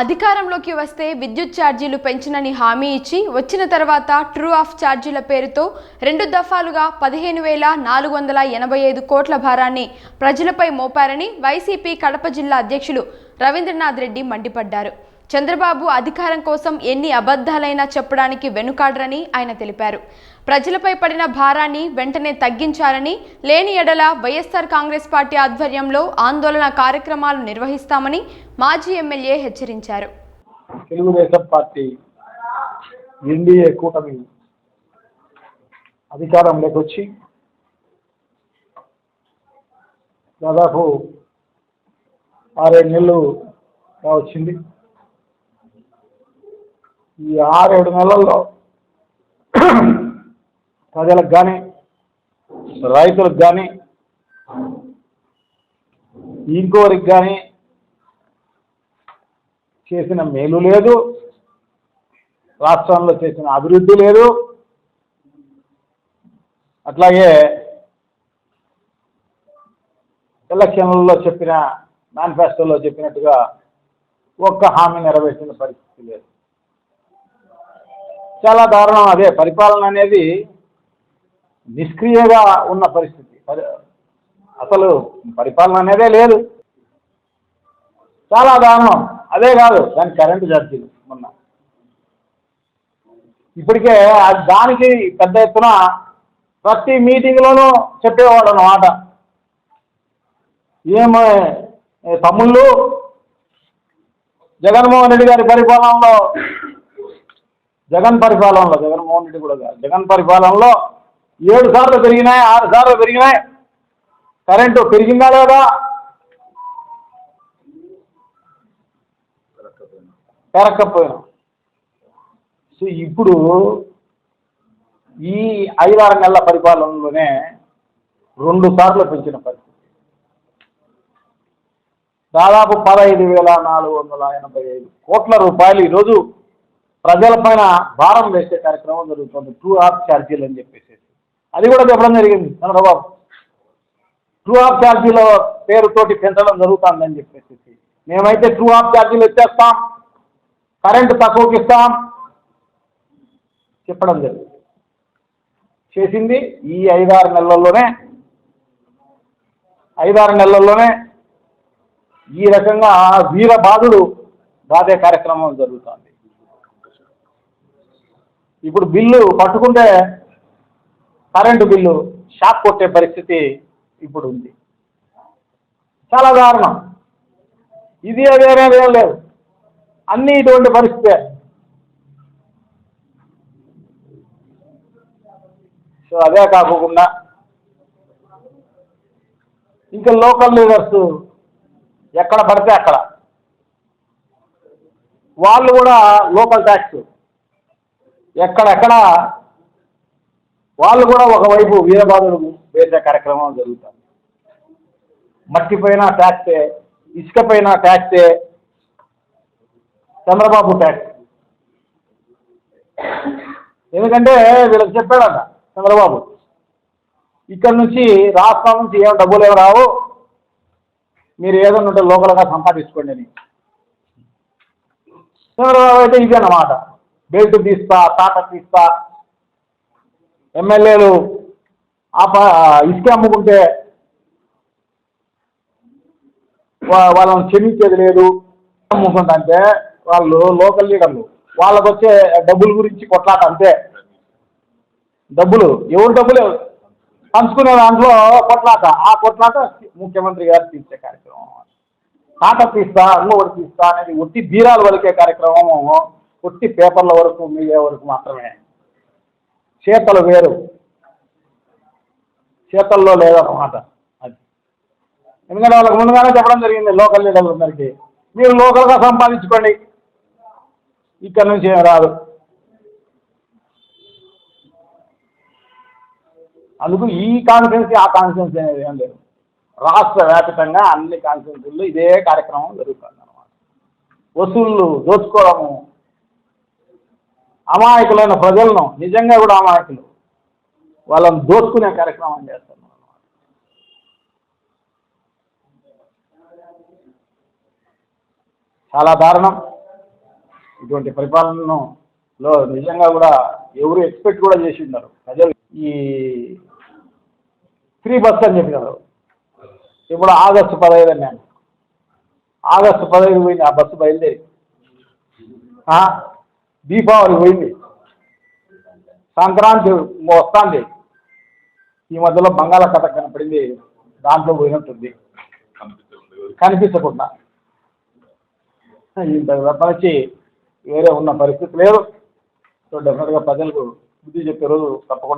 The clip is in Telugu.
అధికారంలోకి వస్తే విద్యుత్ ఛార్జీలు పెంచనని హామీ ఇచ్చి వచ్చిన తర్వాత ట్రూ ఆఫ్ ఛార్జీల పేరుతో రెండు దఫాలుగా పదిహేను వేల నాలుగు వందల ఎనభై ఐదు కోట్ల భారాన్ని ప్రజలపై మోపారని వైసీపీ కడప జిల్లా అధ్యక్షులు రవీంద్రనాథ్ రెడ్డి మండిపడ్డారు. చంద్రబాబు అధికారం కోసం ఎన్ని అబద్ధాలైనా చెప్పడానికి వెనుకాడరని ఆయన తెలిపారు. ప్రజలపై పడిన భారాన్ని వెంటనే తగ్గించాలని లేని ఎడల వైఎస్ఆర్ కాంగ్రెస్ పార్టీ ఆధ్వర్యంలో ఆందోళన కార్యక్రమాలు నిర్వహిస్తామని మాజీ ఎమ్మెల్యే హెచ్చరించారు. తెలుగుదేశం పార్టీ ఎన్డీఏ కూటమి అధికారంలోకి వచ్చి దాదాపు ఆరేడు నెలలు వచ్చింది ఈ ఆరేడు నెలల్లో ప్రజలకు కానీ రైతులకు కానీ ఇంకోరికి కానీ చేసిన మేలు లేదు రాష్ట్రంలో చేసిన అభివృద్ధి లేదు. అట్లాగే ఎలక్షన్లలో చెప్పిన మేనిఫెస్టోలో చెప్పినట్టుగా ఒక్క హామీ నెరవేర్చిన పరిస్థితి లేదు. చాలా దారుణం అదే పరిపాలన అనేది నిష్క్రియగా ఉన్న పరిస్థితి. పరి- అసలు పరిపాలన అనేదే లేదు. చాలా దానం అదే కాదు దాని కరెంటు ఛార్జీలు మొన్న. ఇప్పటికే దానికి పెద్ద ఎత్తున ప్రతి మీటింగ్లోనూ చెప్పేవాడు అన్నమాట. ఏమో తమ్ముళ్ళు జగన్మోహన్ రెడ్డి గారి పరిపాలనలో జగన్ పరిపాలనలో జగన్మోహన్ రెడ్డి కూడా కాదు జగన్ పరిపాలనలో ఏడు సార్లు పెరిగినాయి ఆరు సార్లు పెరిగినాయి. కరెంటు పెరిగిందా లేదా? పెరగకపోయినా. సో ఇప్పుడు ఈ ఐదారు నెలల పరిపాలనలోనే రెండు సార్లు పెంచిన పరిస్థితి. దాదాపు పదహైదు వేల నాలుగు వందల ఎనభై ఐదు కోట్ల రూపాయలు ఈరోజు ప్రజలపైన భారం వేసే కార్యక్రమం జరుగుతుంది. టూ హాఫ్ ఛార్జీలు అని చెప్పేసి. అది కూడా చెప్పడం జరిగింది చంద్రబాబు ట్రూ ఆఫ్ ఛార్జీల పేరుతోటి పెంచడం జరుగుతుందని చెప్పేసి. మేమైతే ట్రూ ఆఫ్ ఛార్జీలు ఇచ్చేస్తాం కరెంటు తక్కువకి ఇస్తాం చెప్పడం జరిగింది. చేసింది ఈ ఐదారు నెలల్లోనే ఐదారు నెలల్లోనే ఈ రకంగా వీరబాధుడు బాధే కార్యక్రమం జరుగుతుంది. ఇప్పుడు బిల్లు పట్టుకుంటే కరెంటు బిల్లు షాక్ కొట్టే పరిస్థితి ఇప్పుడు ఉంది. చాలా దారుణం. ఇది వేరే ఏం లేదు. అన్నీ ఇటువంటి పరిస్థితే. సో అదే కాకుండా ఇంకా లోకల్ లీడర్స్ ఎక్కడ పడితే అక్కడ. వాళ్ళు కూడా లోకల్ ట్యాక్స్. ఎక్కడెక్కడ వాళ్ళు కూడా ఒకవైపు వీరబాదుడు వేసే కార్యక్రమం జరుగుతుంది మట్టి పైన ట్యాక్సే ఇసుక పైన ట్యాక్సే చంద్రబాబు ట్యాక్స్ ఎందుకంటే వీళ్ళకి చెప్పాడంట చంద్రబాబు ఇక్కడ నుంచి రాష్ట్రం నుంచి ఏం డబ్బులు ఏమి రావు మీరు ఏదైనా ఉంటే లోకల్గా సంపాదించుకోండి అని. చంద్రబాబు అయితే ఇదే అన్నమాట. బెల్ట్ తీస్తా తాట తీస్తా ఎమ్మెల్యేలు ఆ ప ఇసుక అమ్ముకుంటే వాళ్ళని క్షమించేది లేదు. అమ్ముకుంటే వాళ్ళు లోకల్ లీడర్లు వాళ్ళకు వచ్చే డబ్బుల గురించి కొట్లాట అంతే. డబ్బులు ఎవరు డబ్బులు? పంచుకునే దాంట్లో కొట్లాట. ఆ కొట్లాట ముఖ్యమంత్రి గారు తీర్చే కార్యక్రమం. తాట తీస్తా ఇంకొకటి తీస్తా అనేది ఒట్టి బీరాలు వలికే కార్యక్రమం ఒట్టి పేపర్ల వరకు మీడియా వరకు మాత్రమే. చేతలు వేరు. చేతల్లో లేదన్నమాట అది. ఎందుకంటే వాళ్ళకి ముందుగానే చెప్పడం జరిగింది లోకల్ లీడర్లందరికీ మీరు లోకల్గా సంపాదించుకోండి. ఇక్కడ నుంచి ఏం రాదు. అందుకు ఈ కాన్ఫరెన్సీ ఆ కాన్ఫరెన్సీ అనేది ఏం లేదు. రాష్ట్ర వ్యాప్తంగా అన్ని కాన్ఫరెన్సుల్లో ఇదే కార్యక్రమం జరుగుతుంది అన్నమాట వసూళ్ళు దోచుకోవడము అమాయకులైన ప్రజలను నిజంగా కూడా అమాయకులు వాళ్ళని దోచుకునే కార్యక్రమం చేస్తున్నాం అన్నమాట. చాలా దారుణం. ఇటువంటి పరిపాలనలో నిజంగా కూడా ఎవరు ఎక్స్పెక్ట్ కూడా చేసి ఉన్నారు ప్రజలు ఈ ఫ్రీ బస్ అని చెప్పినారు. ఇప్పుడు ఆగస్టు పదహైదు అన్నాను. ఆగస్టు పదహైదు పోయింది ఆ బస్సు బయలుదేరి దీపావళి పోయింది. సంక్రాంతి వస్తుంది ఈ మధ్యలో బంగాళాఖాతం కనపడింది. దాంట్లో పోయినట్టుంది. కనిపించకుండా. ఇంత తప్పనిచ్చి వేరే ఉన్న పరిస్థితి లేదు. సో డెఫినెట్గా ప్రజలకు బుద్ధి చెప్పే రోజు తప్పకుండా